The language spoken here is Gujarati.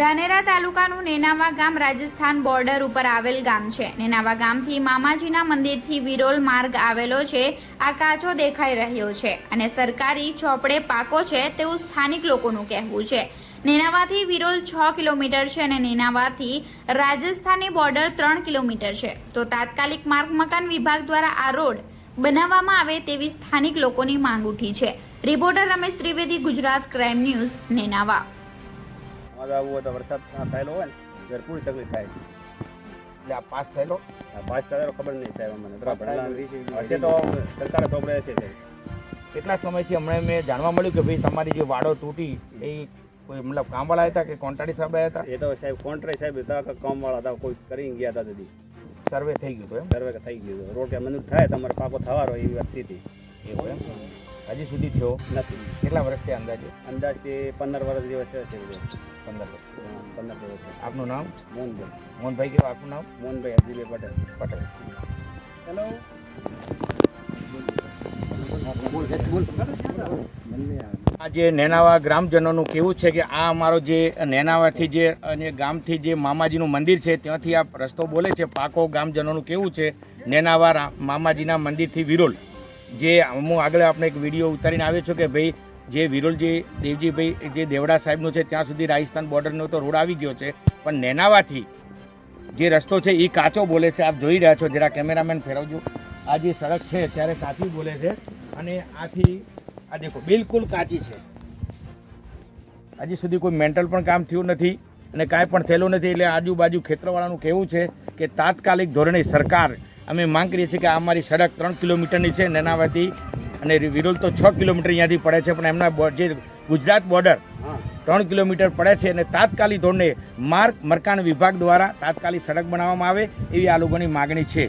ધાનેરા તાલુકાનું નેનાવા ગામ રાજસ્થાન બોર્ડર ઉપર આવેલ ગામ છે. નેનાવા ગામથી મામાજીના મંદિરથી વિરોલ માર્ગ આવેલો છે. આ કાચો દેખાઈ રહ્યો છે અને સરકારી ચોપડે પાકો છે તેવું સ્થાનિક લોકોનું કહેવું છે. નેનાવાથી વિરોલ છ કિલોમીટર છે અને નેનાવાથી રાજસ્થાનની બોર્ડર ત્રણ કિલોમીટર છે. તો તાત્કાલિક માર્ગ મકાન વિભાગ દ્વારા આ રોડ બનાવવામાં આવે તેવી સ્થાનિક લોકોની માંગ ઉઠી છે. Reporter Ramesh Trivedi, Gujarat crime news, Nenava. અમારે આવવું હોય તો વરસાદ થયેલો હોય ને ત્યારે પૂરી તકલીફ થાય. એટલે આ પાસ થયેલો? આ પાસ તારીખ ખબર નહીં સાહેબ અમને પાંચ હશે તો સરકાર સોંપડે હશે કેટલા સમયથી હમણાં મેં જાણવા મળ્યું કે ભાઈ તમારી જે વાડો તૂટી એ કોઈ મતલબ કામવાળા હતા કે કોન્ટ્રાક્ટર સાહેબ હતા? એ તો સાહેબ કોન્ટ્રાક્ટ સાહેબ હતા કે કામવાળા હતા કોઈ કરી ગયા હતા દીદી સર્વે થઈ ગયું હતું સર્વે થઈ ગયું. રોડ કે મંજૂર થાય તમારે પાકો થવાનો એવી વાત સીધી. એવું એમ? હજી સુધી થયો નથી. કેટલા વર્ષથી અંદાજે? અંદાજથી પંદર વર્ષ દિવસ થયો છે પંદર વર્ષ પંદર દિવસ આપનું નામ? મોહનભાઈ. મોહનભાઈ કેવું આપનું નામ? મોહનભાઈ અજીભાઈ પટેલ. પટેલ. હેલો. આ જે નેનાવા ગ્રામજનોનું કેવું છે કે આ અમારો જે નેનાવાથી જે અને ગામથી જે મામાજીનું મંદિર છે ત્યાંથી આ રસ્તો બોલે છે. પાકો ગામજનોનું કેવું છે નેનાવા મામાજીના મંદિરથી વિરોલ. જે હું આગળ આપણે એક વીડિયો ઉતારીને આવ્યો છું કે ભાઈ, જે વિરોલજી, દેવજીભાઈ, જે દેવડા સાહેબનું છે, ત્યાં સુધી રાજસ્થાન બોર્ડરનો તો રોડ આવી ગયો છે. પણ નેનાવાથી જે રસ્તો છે એ કાચો બોલે છે. આપ જોઈ રહ્યા છો, જરા કેમેરામેન ફેરવજો. આ જે સડક છે ત્યારે કાચી બોલે છે. અને આથી, આ દેખો, બિલકુલ કાચી છે. હજી સુધી કોઈ મેન્ટલ પણ કામ થયું નથી અને કાંઈ પણ થયેલું નથી. એટલે આજુબાજુ ખેતરવાળાનું કહેવું છે કે તાત્કાલિક ધોરણે સરકાર અમે માંગ કરીએ છીએ કે અમારી સડક ત્રણ કિલોમીટરની છે નેનાવાથી. અને વિરોલ તો છ કિલોમીટર અહીંયાથી પડે છે પણ એમના જે ગુજરાત બોર્ડર ત્રણ કિલોમીટર પડે છે અને તાત્કાલિક ધોરણે માર્ગ મરકાણ વિભાગ દ્વારા તાત્કાલિક સડક બનાવવામાં આવે એવી આ લોકોની માગણી છે.